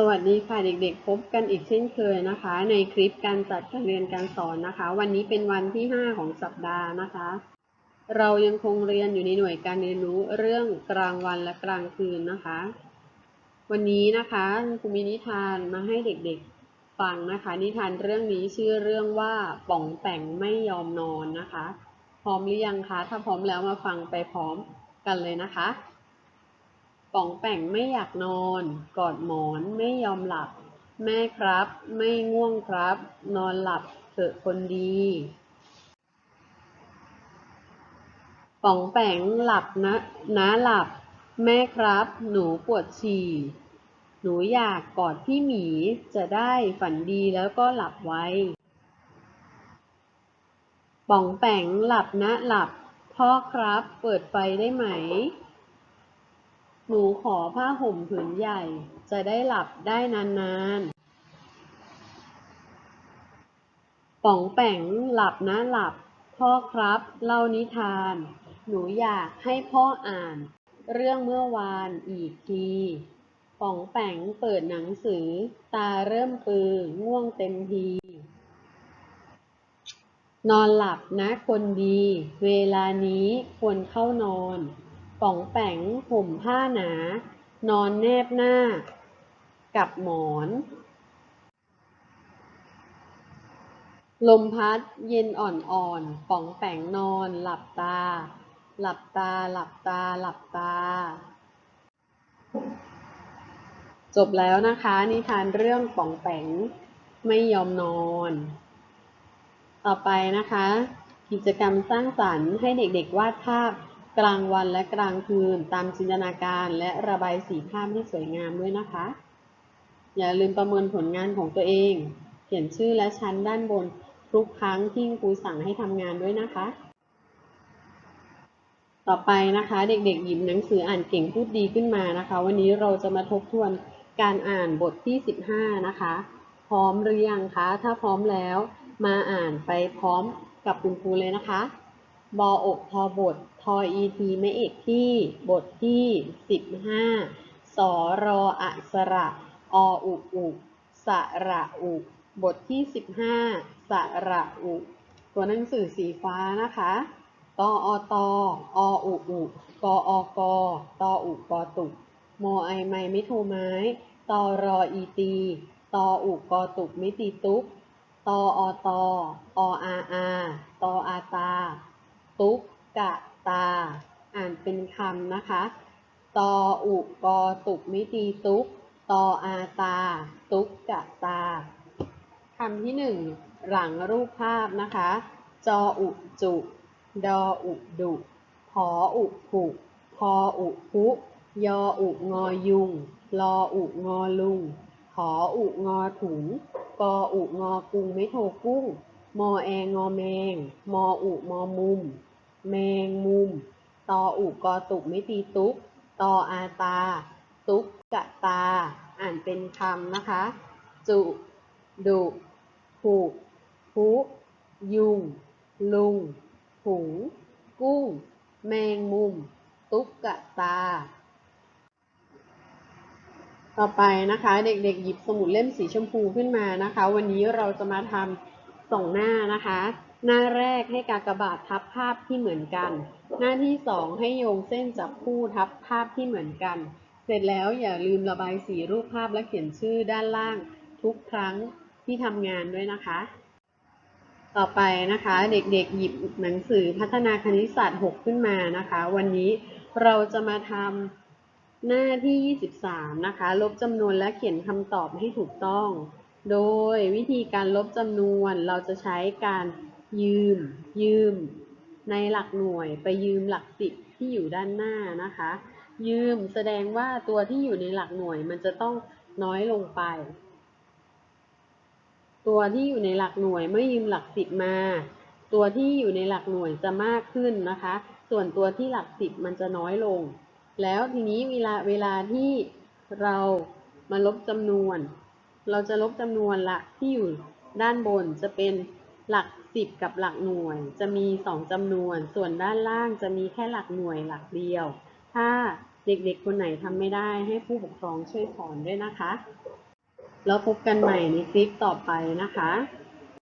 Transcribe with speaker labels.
Speaker 1: สวัสดีค่ะเด็กๆ พบกันอีกเช่นเคยนะคะ ในคลิปการจัดการเรียนการสอนนะคะ วันนี้เป็นวันที่ 5 ของสัปดาห์นะคะ เรายังคงเรียนอยู่ในหน่วยการเรียนรู้เรื่องกลางวันและกลางคืนนะคะ วันนี้นะคะครูมีนิทานมาให้เด็กๆฟังนะคะ นิทานเรื่องนี้ชื่อเรื่องว่าป่องแป่งไม่ยอมนอนนะคะ พร้อมหรือยังคะถ้าพร้อมแล้วมาฟังไปพร้อมกันเลยนะคะ ป๋องแป่งไม่อยากนอน กอดหมอนไม่ยอมหลับ แม่ครับ ไม่ง่วงครับ นอนหลับเถอะคนดีป๋องแป่งหลับนะนะหลับ แม่ครับ หนูปวดฉี่ หนูอยากกอดพี่หมี จะได้ฝันดีแล้วก็หลับไวป๋องแป่งหลับนะหลับ พ่อครับ เปิดไฟได้ไหม หนูขอผ้าห่มผืนใหญ่ จะได้หลับได้นานๆ ป๋องแป่งหลับนะหลับ พ่อครับเล่านิทาน หนูอยากให้พ่ออ่าน เรื่องเมื่อวานอีกทีป๋องแป่งเปิดหนังสือ ตาเริ่มปือง่วงเต็มที นอนหลับนะคนดี เวลานี้ควรเข้านอน ป๋องแป่งห่มผ้าหนา นอนแนบหน้า กับหมอน ลมพัดเย็นอ่อนๆป๋องแป่งนอน หลับตา หลับตา หลับตา หลับตา จบแล้วนะคะ นิทานเรื่องป๋องแป๋งไม่ยอมนอน ต่อไปนะคะ กิจกรรมสร้างสรรค์ให้เด็กๆวาดภาพ กลางวันและกลางคืนตามจินตนาการและระบายสีภาพให้สวยงามด้วยนะคะ อย่าลืมประเมินผลงานของตัวเอง เขียนชื่อและชั้นด้านบนทุกครั้งที่ครูสั่งให้ทำงานด้วยนะคะ ต่อไปนะคะเด็กๆหยิบหนังสืออ่านเก่งพูดดีขึ้นมานะคะ วันนี้เราจะมาทบทวนการอ่านบทที่ 15 นะคะ พร้อมหรือยังคะ ถ้าพร้อมแล้วมาอ่านไปพร้อมกับคุณครูเลยนะคะ บออกทอบททออีทีไม่เอกที่บทที่ 15 สอรออะสระออุอุสระอุ บทที่ 15 สระอุ ตัวหนังสือสีฟ้านะคะตออตอออุอุกออกตออุกอตุกโมไอไมไม่โทไม้ตอรออีตีตออุกอตุกไม่ตีตุกตออตอออาอาตออาตา ตุกกะตา อ่านเป็นคำนะคะ ตออุกอตุกมิตีตุกตออาตา ตุกกะตาคำที่หนึ่งหลังรูปภาพนะคะ จออุจุ ดออุดุผออุผุพออุพุยออุงอยุง ลออุงอลุงขออุงอถุงกออุงอกุงไม่โทกุ้ง มอแองอแมง มออุมอมุม แมงมุม ตออุกอตุกไม่ตีตุก ตออาตา ตุกกะตา อ่านเป็นคำนะคะ จุ ดุผุพุยุง ลุงหุง กุ้ง แมงมุม ตุกกะตา ต่อไปนะคะ เด็กๆหยิบสมุดเล่มสีชมพูขึ้นมานะคะ วันนี้เราจะมาทำ สองหน้านะคะ หน้าแรกให้กากบาททับภาพที่เหมือนกัน หน้าที่สองให้โยงเส้นจับคู่ทับภาพที่เหมือนกัน เสร็จแล้วอย่าลืมระบายสีรูปภาพและเขียนชื่อด้านล่างทุกครั้งที่ทำงานด้วยนะคะ ต่อไปนะคะ เด็กๆหยิบหนังสือพัฒนาคณิตศาสตร์ 6 ขึ้นมานะคะ วันนี้เราจะมาทำหน้าที่ 23 นะคะ ลบจำนวนและเขียนคำตอบให้ถูกต้อง โดยวิธีการลบจำนวนเราจะใช้การยืม ยืม ในหลักหน่วยไปยืมหลักสิบที่อยู่ด้านหน้านะคะ ยืมแสดงว่าตัวที่อยู่ในหลักหน่วยมันจะต้องน้อยลงไป ตัวที่อยู่ในหลักหน่วยเมื่อยืมหลักสิบมา ตัวที่อยู่ในหลักหน่วยจะมากขึ้นนะคะ ส่วนตัวที่หลักสิบมันจะน้อยลง แล้วทีนี้เวลาเวลาที่เรามาลบจำนวน เราจะลบจำนวนหลักที่อยู่ด้านบนจะเป็นหลักสิบกับหลักหน่วย จะมีสองจำนวน ส่วนด้านล่างจะมีแค่หลักหน่วยหลักเดียว ถ้าเด็กๆ คนไหนทำไม่ได้ให้ผู้ปกครองช่วยสอนด้วยนะคะ แล้วพบกันใหม่ในคลิปต่อไปนะคะ